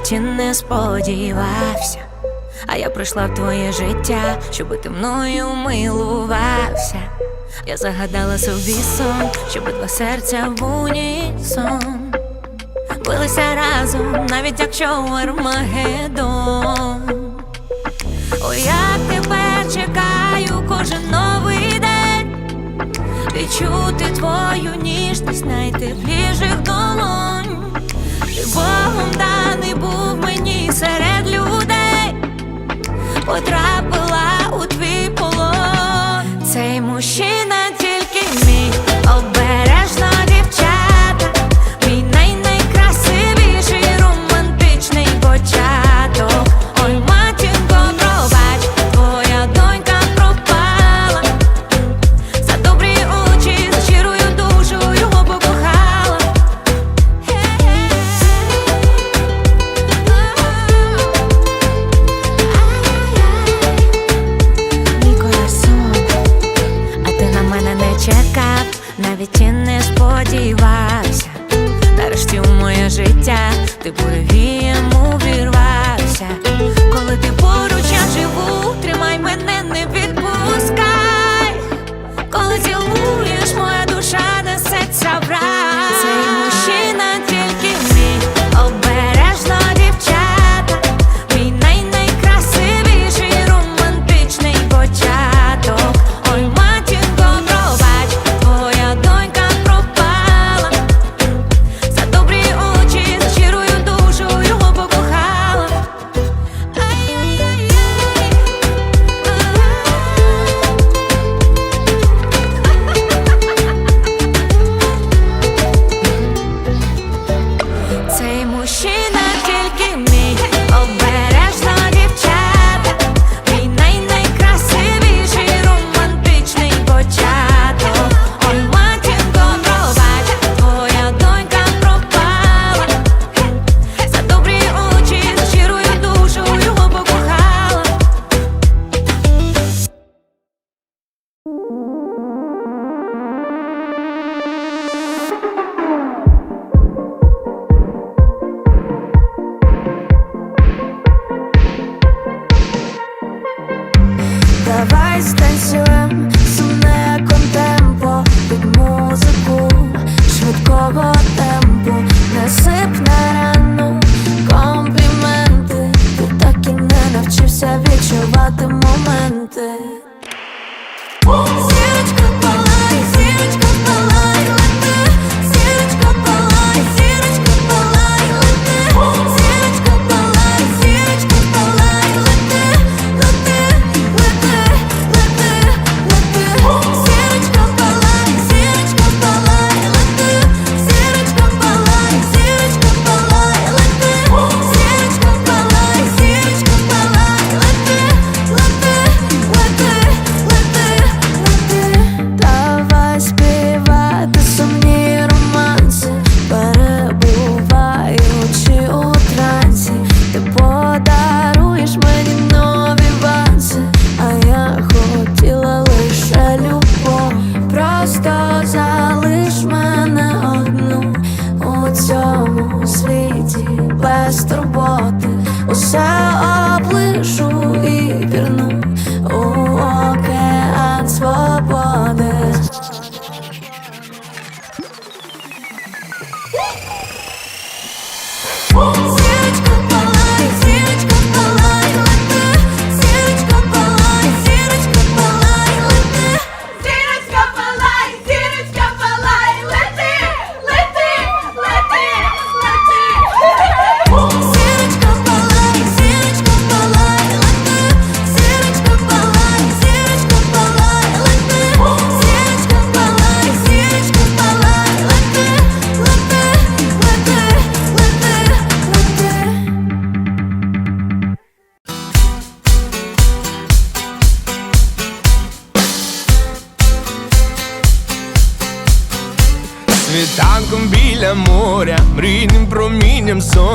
житті не сподівався, а я пройшла твоє життя, щоби ти мною милувався. Я загадала собі сон, щоб два серця в унісон Билися разом, навіть якщо в Армагеддон О, я тепер чекаю кожен новий день, відчути твою ніжність найтепліших долонь. Ти Богом дай серед людей потрапила.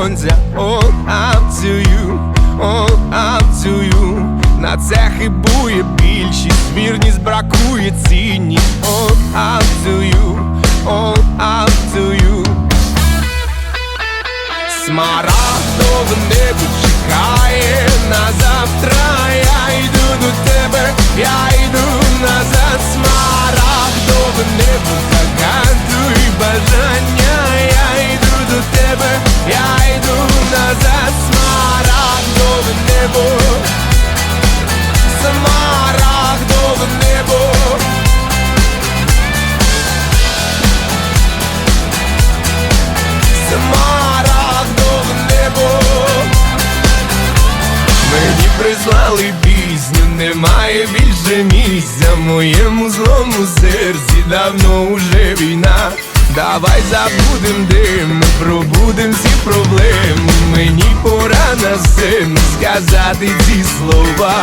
сонця, all up to you, all up to you на це хибує більшість, вірність бракує ціні. all up to you, all up to you Смарагдове небо чекає на завтра, я йду до тебе, я йду назад, смарагдове небо, загадуй бажання, я йду до тебе, я йду назад. Смарагдове небо. Смарагдове небо. Смарагдове небо Мені прислали пісню, немає більше місця моєму злому серці давно уже війна. Давай забудем дим, пробудем всі проблеми. Мені пора на син сказати ці слова.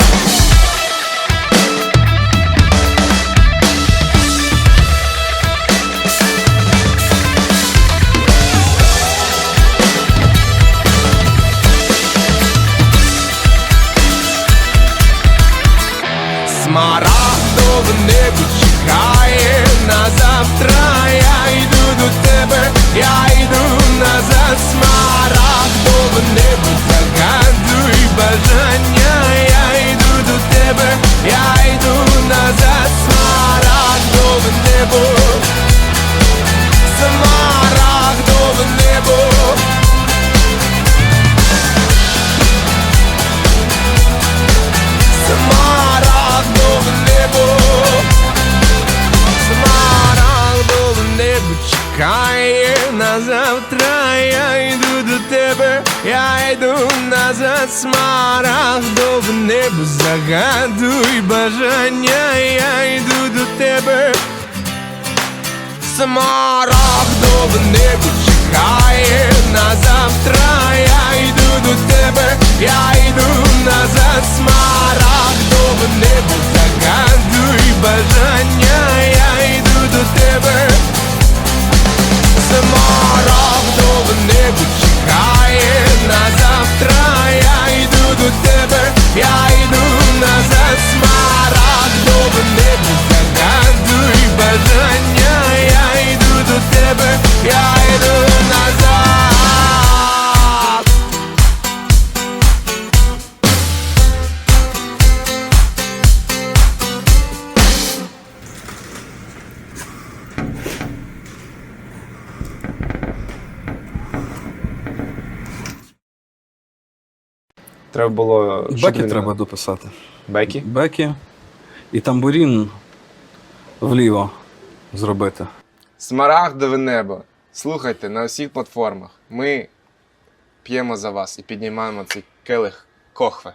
Треба було. що Бекі тобі треба дописати. Бекі? Бекі і тамбурін вліво зробити. Смарагдове небо. Слухайте на усіх платформах. Ми п'ємо за вас і піднімаємо цей келих кохве.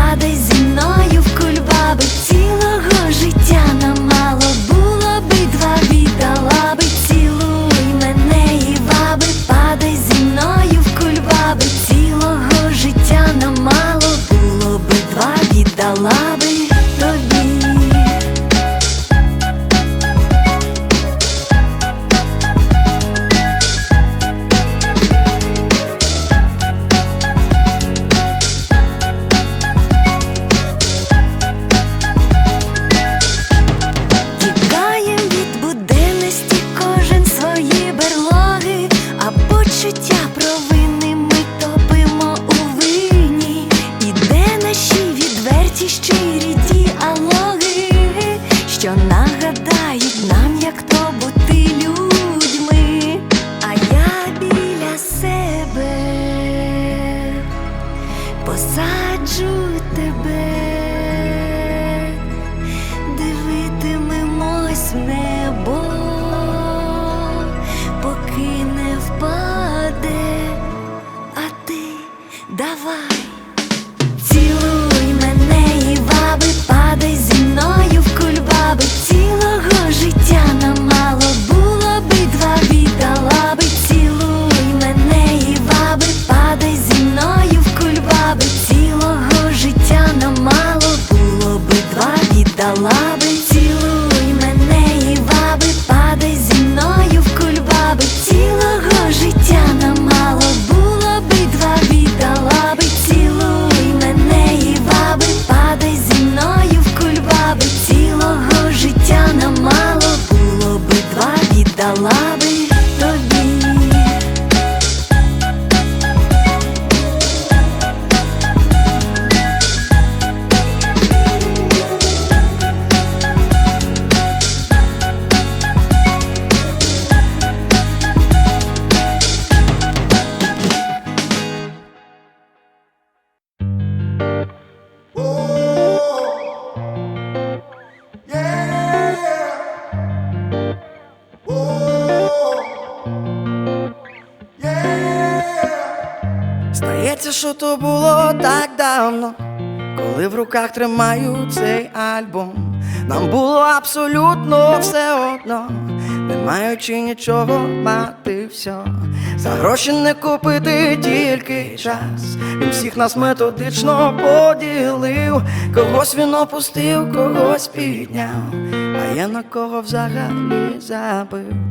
то було так давно, коли в руках тримаю цей альбом. Нам було абсолютно все одно, не маючи нічого мати все. За гроші не купити тільки час. Він всіх нас методично поділив. Когось він опустив, когось підняв, а я на кого взагалі забив.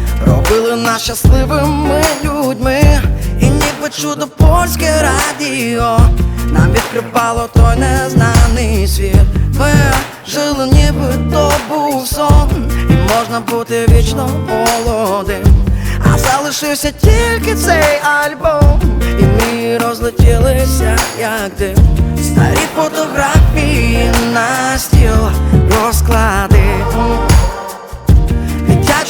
робили нас щасливими людьми, і ніби чудо польське радіо нам відкривало той незнаний світ. Ми жили, ніби то був сон, і можна бути вічно молодим. А залишився тільки цей альбом, і ми розлетілися, як дим. Старі фотографії на стіл розклади.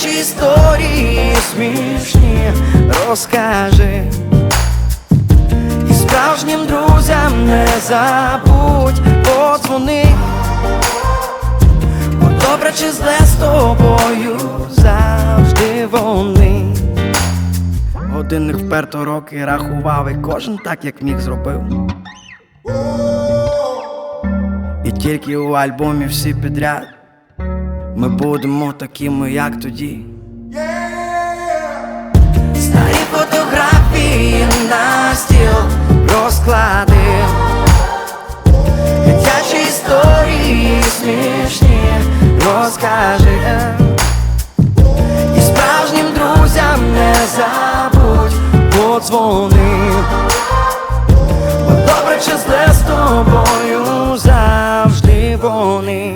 Дитячі історії смішні розкажи. І справжнім друзям не забудь подзвони. Бо добре чи зле з тобою завжди вони. Годинник вперто роки рахував, і кожен так, як міг зробив. І тільки у альбомі всі підряд. Ми будемо такими, як тоді. Старі фотографії на стіл розклади, дитячі історії смішні розкажи. І справжнім друзям не забудь подзвони. Бо добре чи зле з тобою завжди вони.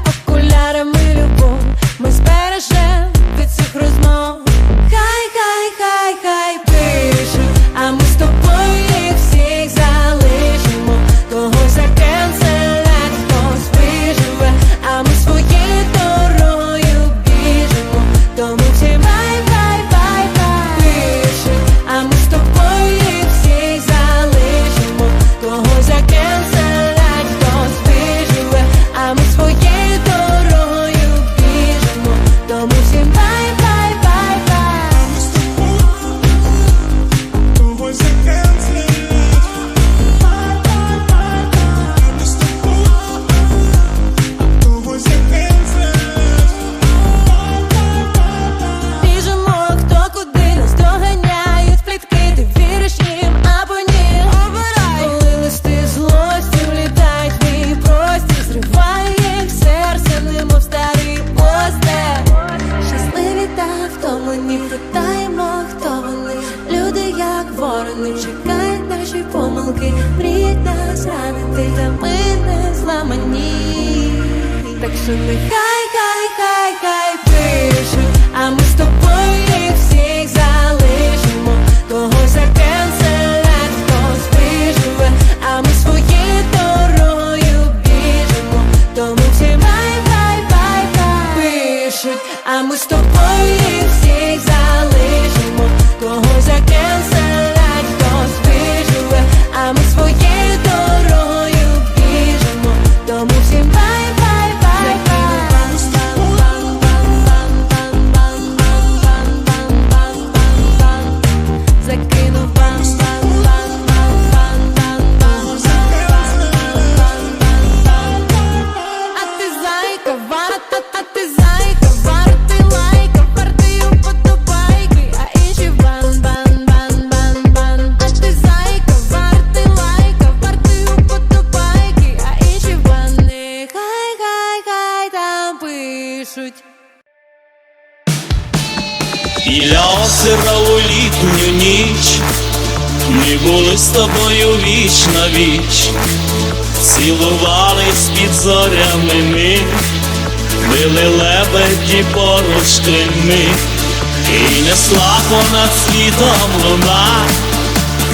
Біля озера у літню ніч. Ми були з тобою віч на віч, цілувались під зорями ми, били лебеді поруч ми, і несла понад світом луна,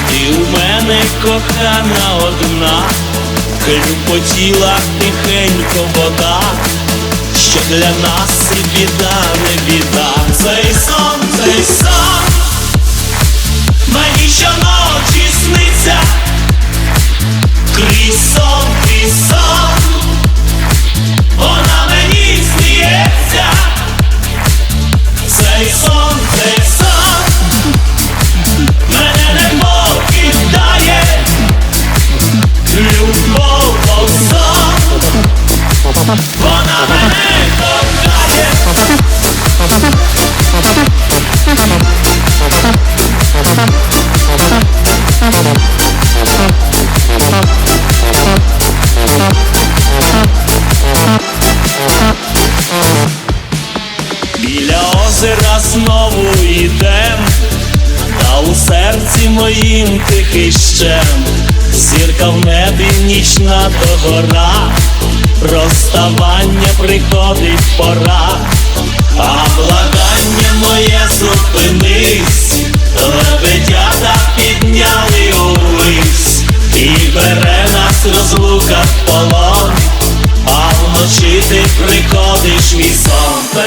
ти у мене кохана одна, крюпотіла тихенько вода що для нас і біда, не біда. Цей сон, цей сон, мені щоночі сниться, крізь сон, крізь сон, вона мені сміється, цей сон, нічна догора, розставання приходить пора, а благання моє зупинись, лебедята підняли увись, і бере нас розлука в полон. А вночі ти приходиш мій сон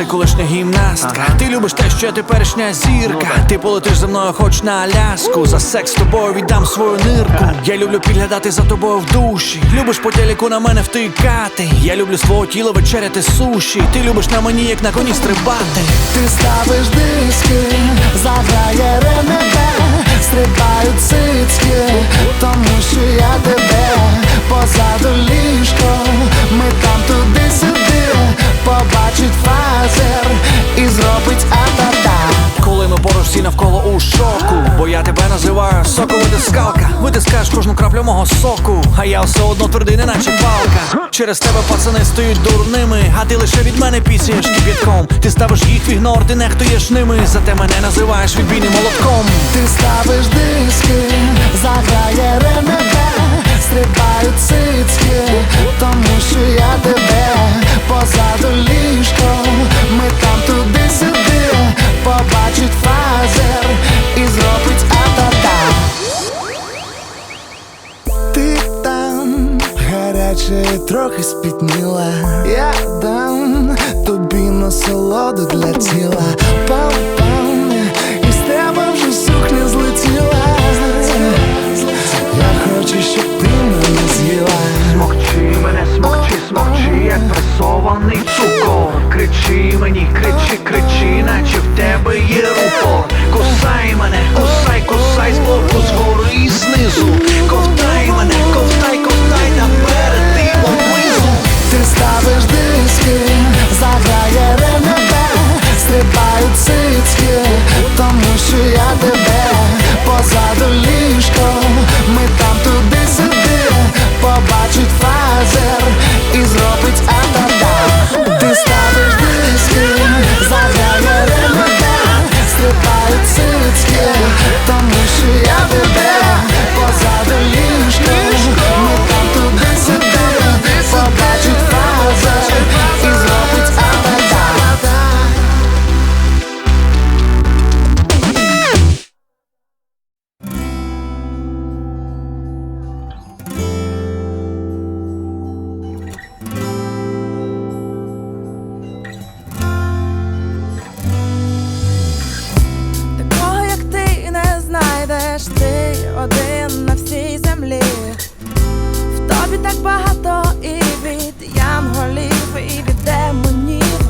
ти колишня гімнастка. Ти любиш те, що я теперішня зірка. Ти полетиш за мною хоч на Аляску. За секс з тобою віддам свою нирку. Я люблю підглядати за тобою в душі. Любиш по телеку на мене втикати. Я люблю з твого тіла вечеряти суші. Ти любиш на мені, як на коні стрибати. Ти ставиш диски, заграє ремебе, стрибають цицьки, тому що я тебе позаду ліжко, ми там туди-сюди, побачить фазер і зробить а-та-та. Коли ми поруч всі навколо у шоку. Бо я тебе називаю соковитискалка. Витискаєш кожну краплю мого соку. А я все одно твердий, не наче палка. Через тебе пацани стають дурними, а ти лише від мене пісяєш кип'ятком. Ти ставиш їх в ігнор, ти нехтуєш ними. Зате мене називаєш відбійним молотком. Ти ставиш диски, заграє ремебе, стрибають цицьки, тому що я тебе позаду ліжко, ми там туди-сюди, побачить фазер і зробить а-та-та. Ти там гаряче, трохи спітніла. Я дам тобі насолоду для тіла. мовчи, як пресований цукор Кричи мені, кричи, кричи, наче в тебе є рупор Кусай мене, кусай, кусай збоку, згору і знизу, ковтай мене. Знайдеш ти один на всій землі. В тобі так багато і від янголів, і від демонів.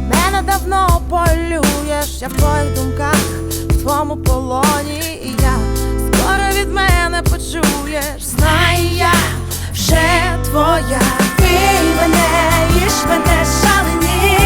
Мене давно полюєш, я в твоїх думках, в твоєму полоні, і я скоро від мене почуєш. Знай я вже твоя. Ти мене, їж мене шалені.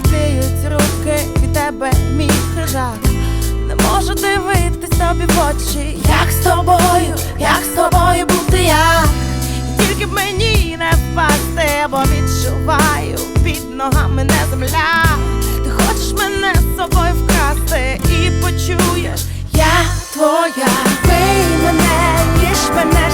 Тепліють руки від тебе мій хижак не можу дивитись тобі в очі, як з тобою, як з тобою бути я. І тільки б мені не впасти, бо відчуваю під ногами не земля. Ти хочеш мене з собою вкрасти і почуєш, я твоя. Бий мене, їж мене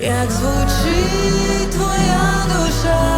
як звучить твоя душа.